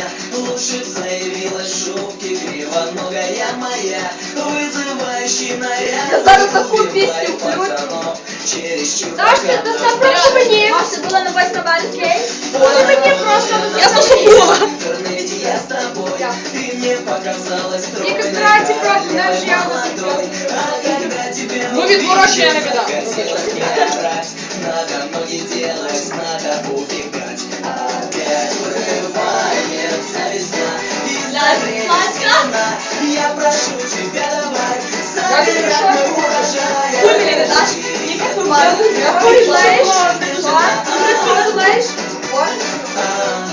меня Лучше б заявилась шубки Кривоногая моя Вызывающий наряд Я зараз таку Убивай пісню включу. пацанов Через Сашка, чурбака доставай мені. Це було на 8 березня. Це мені просто Я пошутила. В интернете я с тобой Да. Ты мне показалась Тільки стройной, втратив правду, красивой, наш я молодой. А когда тебя Ну, відворочення не біда. Хотелось не орать, надо мной не делать, надо убегать. загреется она. Я прошу тебя, давай, Дальше забирай пришел. мой урожай. Хуй не дашь? Никак не можешь. Я Ой, знаєш? знаєш? Ти знаєш?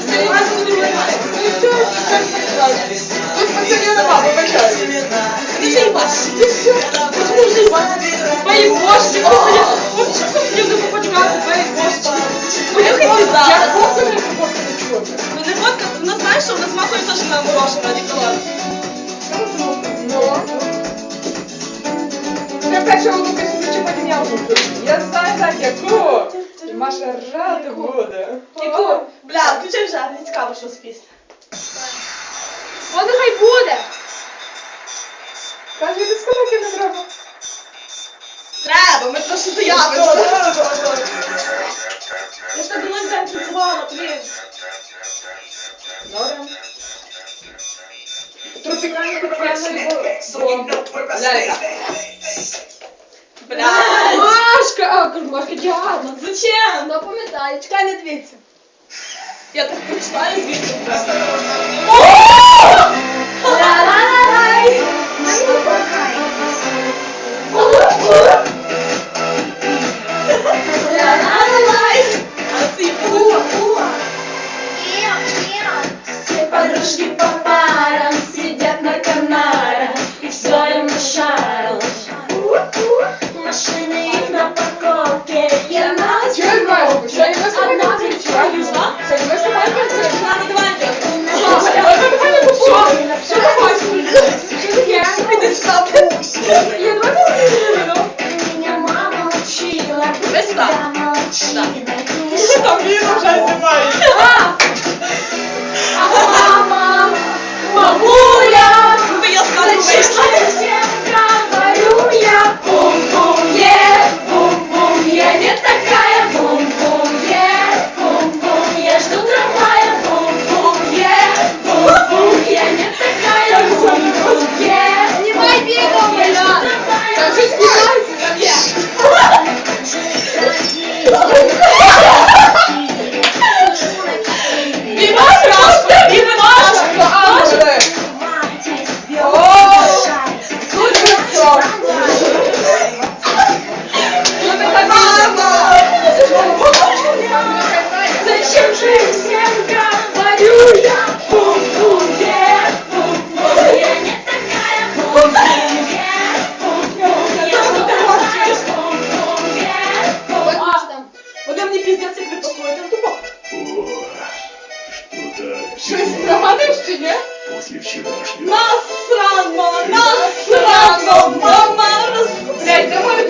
Знімай, знімай. Ну і все, чекай, чекай. Тут пацанів нема, вибачай. Ну це їбаш. Ну все, ну це їбаш. Твої бошки, господи. Вот що ти хотів не попочкати, твої бошки. Моя пізда. Я просто не попочкати Ну не водка, ну знаєш, що вона смакує теж на морожене, Ніколай. Ну, я перша голубка сидячи, потім я голубку. Я знаю так, яку. І Маша рада буде. Яку? Бля, включай вже, не цікаво, що спіс. Воно ну, хай буде. Каже, ти скажи, не треба. Треба, ми просто доявимося. Я ж тобі давно не танцювала, блін. Добре. Тропікальна тропікальна любов. Лялька. Бля. Машка! А, кажу, Машка, Діана. Зачем? Ну пам'ятаю, чекай, не дивіться. Я так прочитаю звідти. Ла-ла-ла-лай. Я давай танцюємо. Меня мама учила, Дай сюди. я молчила. Там він вже знімає. Щось нагадуєш чи ні? После вчерашнего. Насрано, насрано, мама роз... Блядь, давай